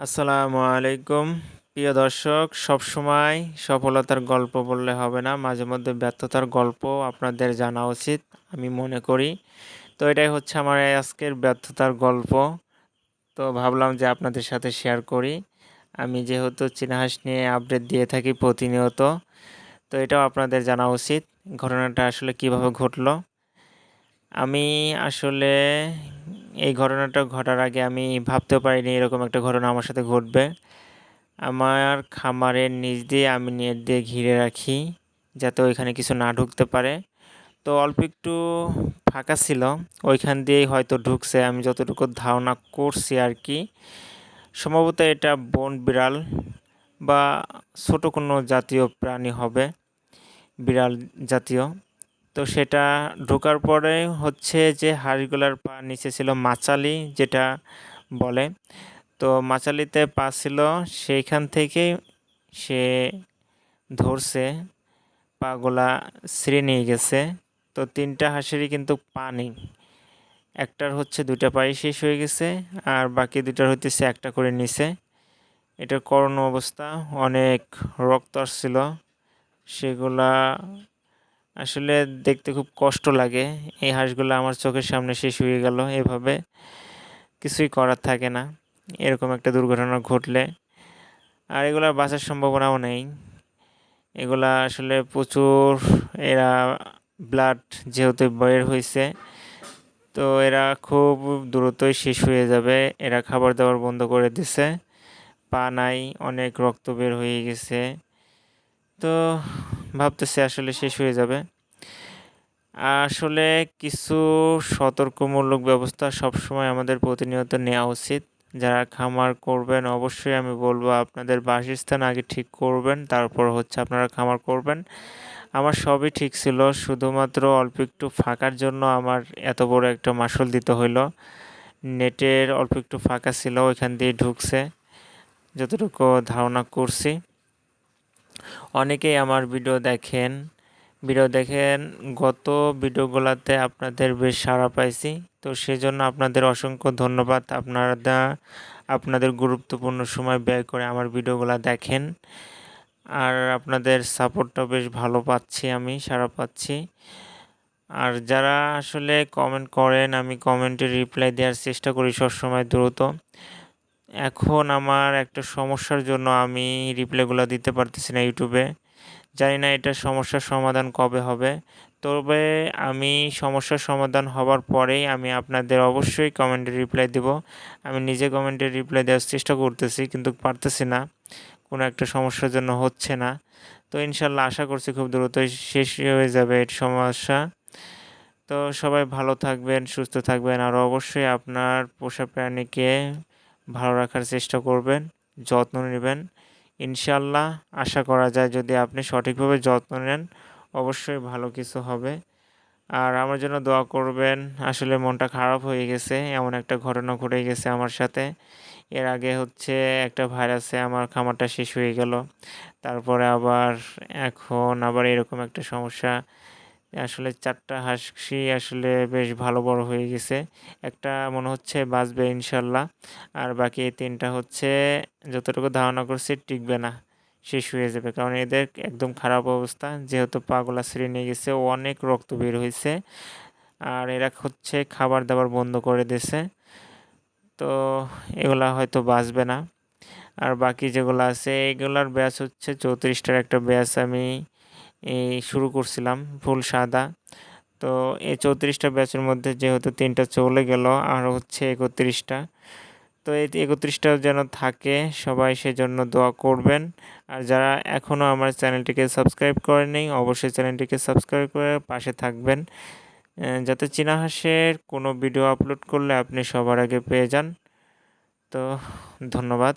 আসসালামু আলাইকুম। প্রিয় দর্শক সবসময় সফলতার গল্প বললে হবে না, মাঝে মধ্যে ব্যর্থতার গল্প আপনাদের জানা উচিত, আমি মনে করি। তো এটাই হচ্ছে আমার আজকের ব্যর্থতার গল্প। তো ভাবলাম যে আপনাদের সাথে শেয়ার করি। আমি যেহেতু চিনাহাস নিয়ে আপডেট দিয়ে থাকি প্রতিনিয়ত, তো এটাও আপনাদের জানা উচিত, ঘটনাটা আসলে কীভাবে ঘটলো। আমি আসলে এই ঘটনাটা ঘটার আগে আমি ভাবতেও পারিনি এরকম একটা ঘটনা আমার সাথে ঘটবে। আমার খামারের নিচ দিয়ে আমি নেট দিয়ে ঘিরে রাখি যাতে ওইখানে কিছু না ঢুকতে পারে। তো অল্প একটু ফাঁকা ছিল, ওইখান দিয়েই হয়তো ঢুকছে। আমি যতটুকু ধারণা করছি আর কি, সম্ভবত এটা বন বিড়াল বা ছোট কোনো জাতীয় প্রাণী হবে, বিড়াল জাতীয়। তো সেটা ঢোকার পরে হচ্ছে যে হাঁসগুলার পা নিচে ছিল মাচালি যেটা বলে। তো মাচালিতে পা ছিল, সেইখান থেকে সে ধরছে, পাগুলা ছিঁড়ে নিয়ে গেছে। তো তিনটা হাঁসেরই কিন্তু পা নেই। একটার হচ্ছে দুটা পায়ে শেষ হয়ে গেছে, আর বাকি দুটার হইতেছে একটা করে নিছে এটার করণ অবস্থা, অনেক রক্ত আসছিল। সেগুলা আসলে দেখতে খুব কষ্ট লাগে। এই হাঁসগুলো আমার চোখের সামনে শেষ হয়ে গেল এভাবে। কিছুই করার থাকে না। এরকম একটা দুর্ঘটনা ঘটলে। আর এগুলার বাঁচার সম্ভাবনাও নেই। এগুলা আসলে প্রচুর এরা ব্লাড যেহেতু বের হয়েছে তো এরা খুব দ্রুতই শেষ হয়ে যাবে। এরা খাবার দাবার বন্ধ করে দিছে। পা নাই, অনেক রক্ত বের হয়ে গেছে। তো ভাবতেছে আসলে শেষ হয়ে যাবে। আসলে কিছু সতর্কমূলক ব্যবস্থা সবসময় আমাদের প্রতিনিয়ত নেওয়া উচিত। যারা খামার করবেন অবশ্যই আমি বলব আপনাদের বাসস্থান আগে ঠিক করবেন, তারপর হচ্ছে আপনারা খামার করবেন। আমার সবই ঠিক ছিল, শুধুমাত্র অল্প একটু ফাঁকার জন্য আমার এত বড় একটা মাসল দিতে হইল। নেটের অল্প একটু ফাঁকা ছিল, ওইখান দিয়ে ঢুকছে। যতটুকু ধারণা করছি। অনেকেই আমার ভিডিও দেখেন। ভিডিও দেখেন, গত ভিডিওগুলোতে আপনাদের বেশ সাড়া পাইছি। তো সেজন্য আপনাদের অসংখ্য ধন্যবাদ। আপনারা, আপনাদের গুরুত্বপূর্ণ সময় ব্যয় করে আমার ভিডিওগুলো দেখেন। আর আপনাদের সাপোর্টটা বেশ ভালো পাচ্ছি আমি, সাড়া পাচ্ছি। আর যারা আসলে কমেন্ট করেন, আমি কমেন্টে রিপ্লাই দেওয়ার চেষ্টা করি সবসময় দ্রুত। এখন আমার একটা সমস্যার জন্য আমি রিপ্লাইগুলো দিতে পারতেছি না ইউটিউবে। জানি না এটা সমস্যার সমাধান কবে হবে। তবে আমি সমস্যার সমাধান হবার পরেই আমি আপনাদের অবশ্যই কমেন্টে রিপ্লাই দেব। আমি নিজে কমেন্টে রিপ্লাই দেওয়ার চেষ্টা করতেছি কিন্তু পারতেছি না। কোনো একটা সমস্যার জন্য হচ্ছে না। তো ইনশাল্লাহ আশা করছি খুব দ্রুতই শেষ হয়ে যাবে এর সমস্যা। তো সবাই ভালো থাকবেন, সুস্থ থাকবেন। আর অবশ্যই আপনার পোষা প্রাণীকে ভালো রাখার চেষ্টা করবেন, যত্ন নেবেন। ইনশাল্লাহ আশা করা যায় যদি আপনি সঠিকভাবে যত্ন নেন, অবশ্যই ভালো কিছু হবে। আর আমার জন্য দোয়া করবেন, আসলে মনটা খারাপ হয়ে গেছে, এমন একটা ঘটনা ঘটে গেছে আমার সাথে। এর আগে হচ্ছে একটা ভাইরাসে আমার খামারটা শেষ হয়ে গেল। তারপরে আবার এখন আবার এরকম একটা সমস্যা আসলে চারটা হাসি আসলে বেশ ভালো বড় হয়ে গেছে। একটা মনে হচ্ছে বাঁচবে ইনশাল্লাহ। আর বাকি তিনটা হচ্ছে যতটুকু ধারণা করছি টিকবে না, শেষ হয়ে যাবে। কারণ এদের একদম খারাপ অবস্থা। যেহেতু পাগলা ছিঁড়ে নিয়ে গেছে, অনেক রক্ত বের হয়েছে। আর এরা হচ্ছে খাবার দাবার বন্ধ করে দিয়েছে। তো এগুলা হয়তো বাঁচবে না। আর বাকি যেগুলো আছে, এগুলার ব্যাচ হচ্ছে চৌত্রিশটার একটা ব্যাচ আমি এই শুরু করছিলাম ফুল সাদা। তো এই চৌত্রিশটা ব্যাচের মধ্যে যেহেতু তিনটা চলে গেল, আর হচ্ছে একত্রিশটা। তো এই একত্রিশটা যেন থাকে, সবাই সেজন্য দোয়া করবেন। আর যারা এখনও আমার চ্যানেলটিকে সাবস্ক্রাইব করেনি অবশ্যই চ্যানেলটিকে সাবস্ক্রাইব করে পাশে থাকবেন। যাতে চীনা হাঁসের কোনো ভিডিও আপলোড করলে আপনি সবার আগে পেয়ে যান। তো ধন্যবাদ।